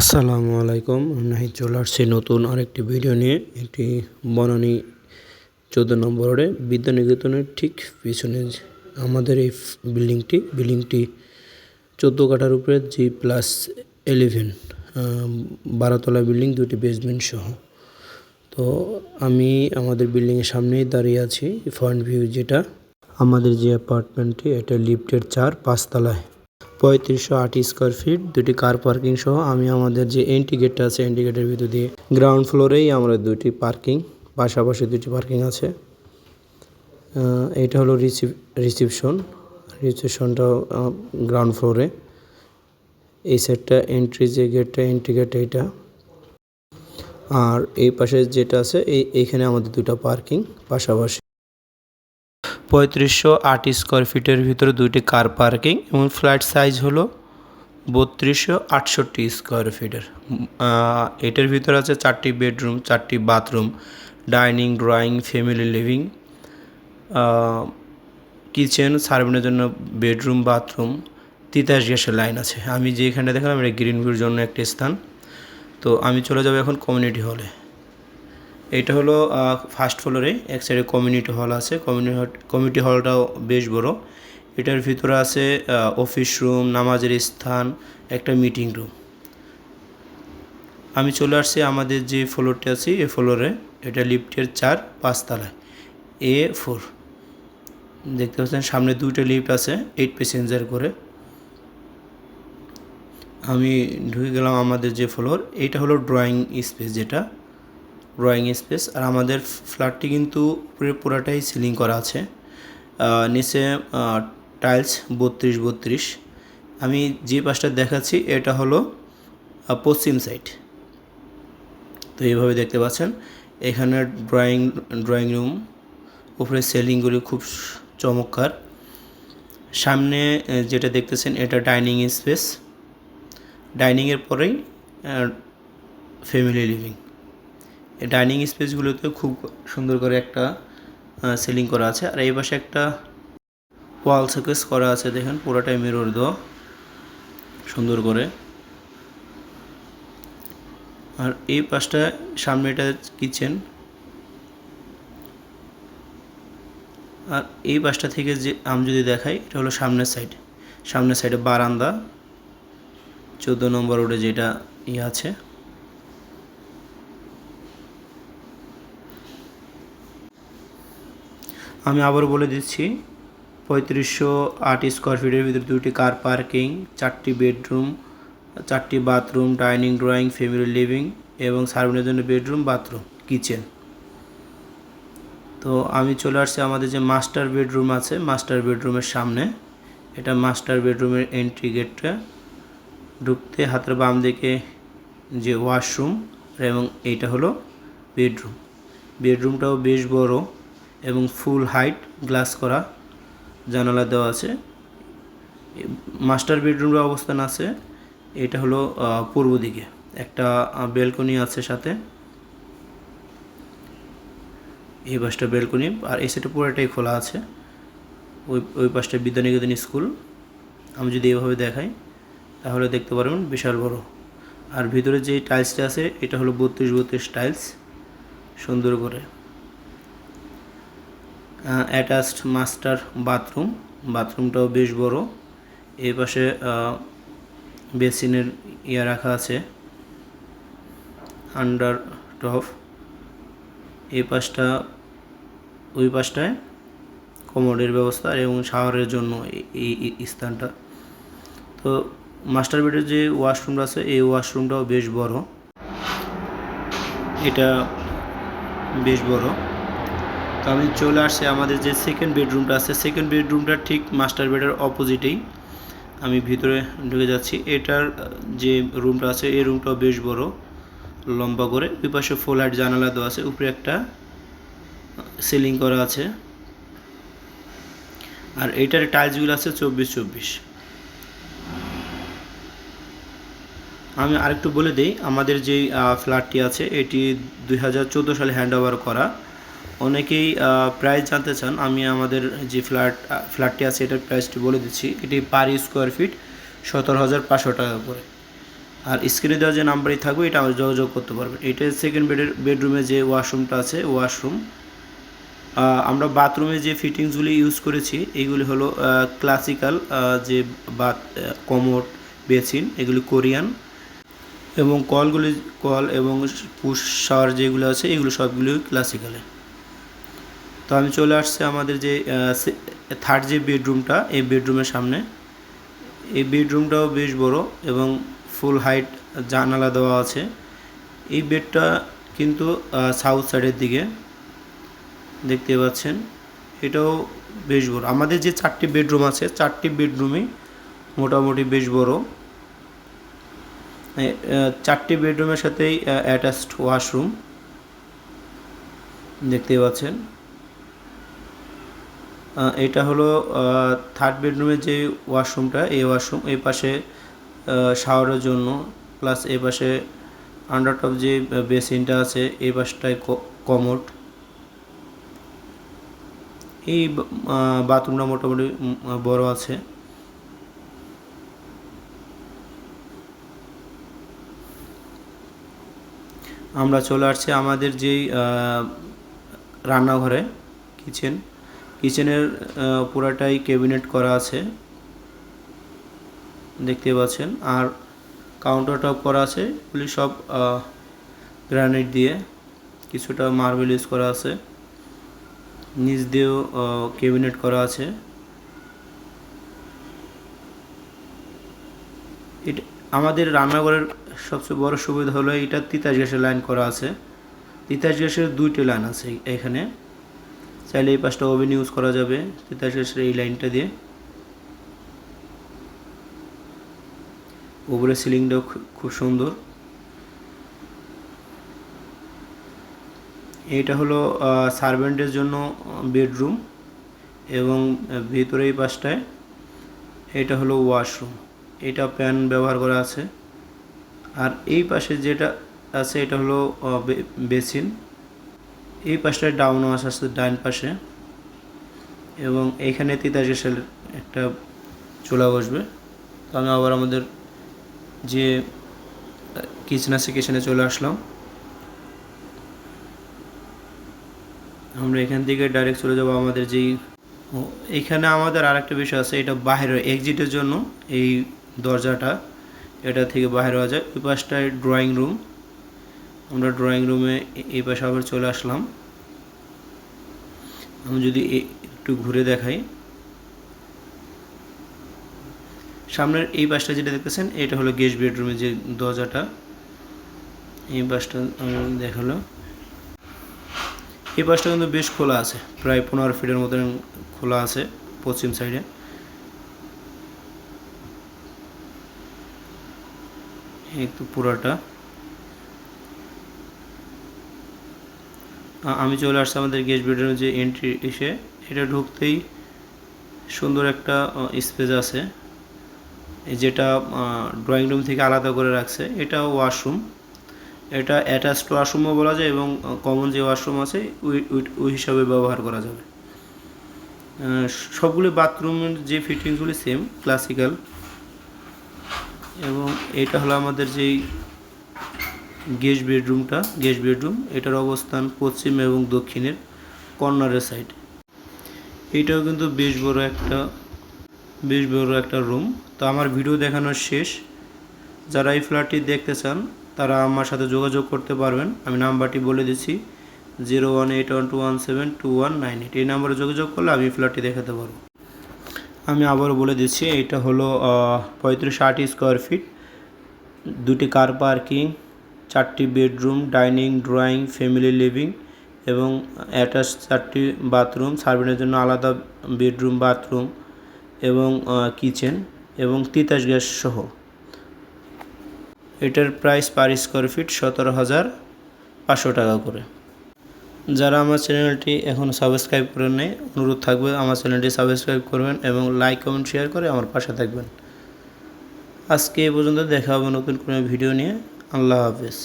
আসসালামু আলাইকুম। নাহি চলে আসছি নতুন আরেকটি ভিডিও নিয়ে। এটি বনানী চোদ্দ নম্বরে বিদ্যানিকেতনের ঠিক পিছনে আমাদের এই বিল্ডিংটি। বিল্ডিংটি চোদ্দ কাঠার উপরে জি প্লাস এলিভেন বারোতলা বিল্ডিং দুটি বেসমেন্ট সহ। তো আমি আমাদের বিল্ডিংয়ের সামনেই দাঁড়িয়ে আছি ফ্রন্ট ভিউ যেটা। আমাদের যে অ্যাপার্টমেন্টটি এটা লিফটের চার পাঁচতলায়। পঁয়ত্রিশশো আট স্কোয়ার ফিট দুটি কার পার্কিং সহ আমি আমাদের যে এন্ট্রি গেটটা আছে এন্ট্রি গেটের ভিতর দিয়ে গ্রাউন্ড ফ্লোরেই আমরা দুটি পার্কিং পাশাপাশি দুটি পার্কিং আছে। এটা হলো রিসিপ রিসিপশন রিসিপশনটাও গ্রাউন্ড ফ্লোরে এই সাইডটা এন্ট্রি যে গেটটা এন্ট্রি গেট এইটা আর এই পাশে যেটা আছে, এই, এইখানে আমাদের দুটো পার্কিং পাশাপাশি পঁয়ত্রিশশো আট স্কোয়ার ফিটের ভিতরে দুইটি কার পার্কিং এবং ফ্ল্যাট সাইজ হলো বত্রিশশো আটষট্টি স্কোয়ার ফিটের এটার ভিতরে আছে চারটি বেডরুম চারটি bathroom dining drawing family living kitchen সার্ভেন্টের জন্য বেডরুম বাথরুম তিতাস গ্যাসের লাইন আছে। আমি যেখানে দেখলাম এটা গ্রিন ভিউর জন্য একটি স্থান। তো আমি চলে যাব এখন কমিউনিটি হলে এটা হলো ফার্স্ট ফ্লোরে এক সাইডে কমিউনিটি হল আছে। কমিউনিটি কমিউনিটি হলটাও বেশ বড়। এটার ভিতরে আছে অফিস রুম নামাজের স্থান, একটা মিটিং রুম আমি চলে আসছি আমাদের যে ফ্লোরটি আছে এ। ফ্লোরে এটা লিফটের চার পাঁচতলায়। এ ফোর দেখতে পাচ্ছেন, সামনে দুইটা লিফট আছে এইট প্যাসেঞ্জার করে। আমি ঢুকে গেলাম আমাদের যে ফ্লোর এইটা হলো ড্রয়িং স্পেস যেটা। ড্রয়িং স্পেস আর আমাদের ফ্ল্যাটটি কিন্তু পুরো পুরাটাই সিলিং করা আছে। নিচে টাইলস বত্রিশ বত্রিশ। আমি যে পাশটা দেখাচ্ছি, এটা হলো পশ্চিম সাইড তো এইভাবে দেখতে পাচ্ছেন, এখানে ড্রয়িং ড্রয়িং রুম উপরে সেলিংগুলি খুব চমৎকার। সামনে যেটা দেখতেছেন, এটা ডাইনিং স্পেস ডাইনিংয়ের পরেই ফ্যামিলি লিভিং ডাইনিং স্পেসগুলোতে খুব সুন্দর করে একটা সিলিং করা আছে। আর এই পাশে একটা ওয়াল শোকেস করা আছে, দেখেন, পুরোটাই মিরর দেওয়া। সুন্দর করে। আর এই পাশটা সামনে এটা কিচেন আর এই পাশটা থেকে যে আমি যদি দেখাই, এটা হলো সামনের সাইড সামনের সাইডে বারান্দা। চোদ্দ নম্বর রোডে যেটা ইয়ে আছে। আমি আবারও বলে দিচ্ছি, পঁয়ত্রিশশো আট স্কোয়ার ফিটের ভিতরে দুটি কার পার্কিং চারটি বেডরুম চারটি bathroom dining drawing family living এবং সার্ভিনের জন্য বেডরুম বাথরুম কিচেন তো আমি চলে আসছি আমাদের যে মাস্টার বেডরুম আছে মাস্টার বেডরুমের সামনে। এটা মাস্টার বেডরুমের এন্ট্রি গেটটা ঢুকতে হাতের বাম দিকে যে ওয়াশরুম এবং এইটা হলো বেডরুম বেডরুমটাও বেশ বড়। এবং ফুল হাইট গ্লাস করা জানালা দেওয়া আছে। মাস্টার বেডরুমের অবস্থান আছে। এটা হলো পূর্ব দিকে। একটা বেলকনি আছে সাথে। এই পাশটা বেলকনি। আর এই সাইডে পুরোটাই খোলা আছে। ওই ওই পাশটা বিদ্যানিকেতন স্কুল। আমি যদি এইভাবে দেখাই, তাহলে দেখতে পারবেন বিশাল বড়। আর ভিতরে যে টাইলসটা আছে, এটা হলো বত্রিশ বত্রিশ টাইলস। সুন্দর করে। অ্যাটাচড মাস্টার বাথরুম বাথরুমটাও বেশ বড়। এই পাশে বেসিনের ইয়া রাখা আছে। আন্ডার টপ এই পাশটা, ওই পাশটায় কমোডের ব্যবস্থা এবং শাওয়ারের জন্য এই স্থানটা। তো মাস্টার বেডের যে ওয়াশরুমটা আছে, এই ওয়াশরুমটাও বেশ বড়। এটা বেশ বড়। তো আমি চলে আসছি আমাদের যে সেকেন্ড বেডরুমটা আছে। সেকেন্ড বেডরুমটা ঠিক মাস্টার বেডের অপোজিটেই আমি ভিতরে ঢুকে যাচ্ছি। এটার যে রুমটা আছে, এই রুমটাও বেশ বড়, লম্বা করে। ওই পাশে ফুল হাইট জানালা দেওয়া আছে। উপরে একটা সিলিং করা আছে। আর এইটার টাইলসগুলো আছে চব্বিশ চব্বিশ। আমি আরেকটু বলে দিই, আমাদের যে ফ্ল্যাটটি আছে, এটি দু হাজার চোদ্দ সালে হ্যান্ড ওভার করা। অনেকেই প্রাইস জানতে চান। আমি আমাদের যে ফ্ল্যাট ফ্ল্যাটটি আছে, এটার প্রাইসটি বলে দিচ্ছি। এটি পার স্কোয়ার ফিট সতেরো হাজার পাঁচশো টাকা করে। আর স্ক্রিনে দেওয়া যে নাম্বারই থাকবে, এটা আমার যোগাযোগ করতে পারবেন। এটা সেকেন্ড বেডের বেডরুমে যে ওয়াশরুমটা আছে ওয়াশরুম আমরা বাথরুমে যে ফিটিংসগুলি ইউজ করেছি এইগুলি হলো ক্লাসিক্যাল যে বাথ কমোড বেসিন এগুলি কোরিয়ান। এবং কলগুলি, কল এবং পুশ শাওয়ার যেগুলো আছে, এগুলো সবগুলো ক্লাসিক্যালে তো আমি চলে আসছি আমাদের যে থার্ড যে বেডরুমটা এই বেডরুমের সামনে। এই বেডরুমটাও বেশ বড় এবং ফুল হাইট জানালা দেওয়া আছে। এই বেডটা কিন্তু সাউথ সাইডের দিকে। দেখতে পাচ্ছেন, এটাও বেশ বড়। আমাদের যে চারটি বেডরুম আছে, চারটি বেডরুমই মোটামুটি বেশ বড়। চারটি বেডরুমের সাথেই অ্যাটাচড ওয়াশরুম দেখতে পাচ্ছেন। এটা হলো থার্ড বেডরুমের যে ওয়াশরুমটা এই ওয়াশরুম এই পাশে শাওয়ারের জন্য প্লাস এই পাশে আন্ডারটপ যে বেসিনটা আছে, এই পাশটায় কমোট এই বাথরুমটা মোটামুটি বড় আছে। আমরা চলে আসছি আমাদের যেই রান্নাঘরে কিচেন কিচেনের পুরাটাই ক্যাবিনেট করা আছে। দেখতে পাচ্ছেন। আর কাউন্টার টপ করা আছে। এগুলি সব গ্রানাইট দিয়ে কিছুটা মার্বেল ইউজ করা আছে। নিচ দিয়েও ক্যাবিনেট করা আছে। এটা আমাদের রান্নাঘরের সবচেয়ে বড় সুবিধা হলো এটা তিতাস গ্যাসের লাইন করা আছে। তিতাস গ্যাসের দুইটি লাইন আছে এখানে। চাইলে এই পাশটা ওভেন ইউজ করা যাবে তিতাস গ্যাসের এই লাইনটা দিয়ে। উপরে সিলিংটাও খুব সুন্দর। এটা হলো সার্ভেন্টের জন্য বেডরুম এবং ভিতরে এই পাশটায় এটা হলো ওয়াশরুম। এটা প্যান ব্যবহার করা আছে। আর এই পাশে যেটা আছে, এটা হলো বেসিন। এই পাশটায় ডাউন ওয়াশ আছে ডাইন পাশে। এবং এইখানে তিতাস গ্যাসের একটা চুলা বসবে। তো আমি আবার আমাদের যে কিচেন আছে কিচেনে চলে আসলাম। আমরা এখান থেকে ডাইরেক্ট চলে যাব আমাদের যেই এখানে আমাদের আরেকটা বিষয় আছে, এটা বাইরের এক্সিটের জন্য এই দরজাটা, এটা থেকে বাইরে হওয়া যায় ওই পাশটায় ড্রয়িং রুম আমরা ড্রয়িং রুমে এই পাশে আবার চলে আসলাম। আমি যদি একটু ঘুরে দেখাই। সামনের এই পাশটা যেটা দেখতেছেন, এটা হলো গেস্ট বেডরুমের যে দরজাটা। এই পাশটা দেখাল। এই পাশটা কিন্তু বেশ খোলা আছে, প্রায় পনেরো ফিটের মতন খোলা আছে পশ্চিম সাইডে। একটু পুরাটা। আমি চলে আসছি আমাদের গেস্ট বেডরুমের যে এন্ট্রি এসে। এটা ঢুকতেই সুন্দর একটা স্পেস আছে। যেটা ড্রয়িং রুম থেকে আলাদা করে রাখছে। এটা ওয়াশরুম এটা অ্যাটাচড ওয়াশরুমও বলা যায় এবং কমন যে ওয়াশরুম আছে, ওই ওই হিসাবে ব্যবহার করা যাবে। সবগুলি বাথরুমের যে ফিটিংসগুলি সেম ক্লাসিক্যাল এবং এটা হলো আমাদের যেই গেস্ট বেডরুমটা গেস্ট বেডরুম। এটার অবস্থান পশ্চিম এবং দক্ষিণের কর্নারের সাইড এটাও কিন্তু বেশ বড় একটা, বেশ বড় একটা রুম তো আমার ভিডিও দেখানোর শেষ। যারা এই ফ্ল্যাটটি দেখতে চান, তারা আমার সাথে যোগাযোগ করতে পারবেন। আমি নাম্বারটি বলে দিচ্ছি zero one eight one two one seven two one nine eight এই নাম্বারে যোগাযোগ করলে আমি ফ্ল্যাটটি দেখাতে পারব। আমি আবারও বলে দিচ্ছি, এটা হলো পঁয়ত্রিশ আট স্কোয়ার ফিট দুটি কার পার্কিং চারটি bedroom, dining, drawing, family living এবং অ্যাটাচ চারটি বাথরুম। সার্ভেন্টের জন্য আলাদা বেডরুম, বাথরুম এবং কিচেন এবং তিতাস গ্যাস সহ। এটার প্রাইস পার স্কোয়ার ফিট সতেরো হাজার পাঁচশো টাকা করে। যারা আমার চ্যানেলটি এখন সাবস্ক্রাইব করে নেই, অনুরোধ থাকবে আমার চ্যানেলটি সাবস্ক্রাইব করবেন এবং লাইক, কমেন্ট, শেয়ার করে আমার পাশে থাকবেন। আজকে এ পর্যন্ত দেখা হবে নতুন কোনো ভিডিও নিয়ে। আল্লাহ হাফেজ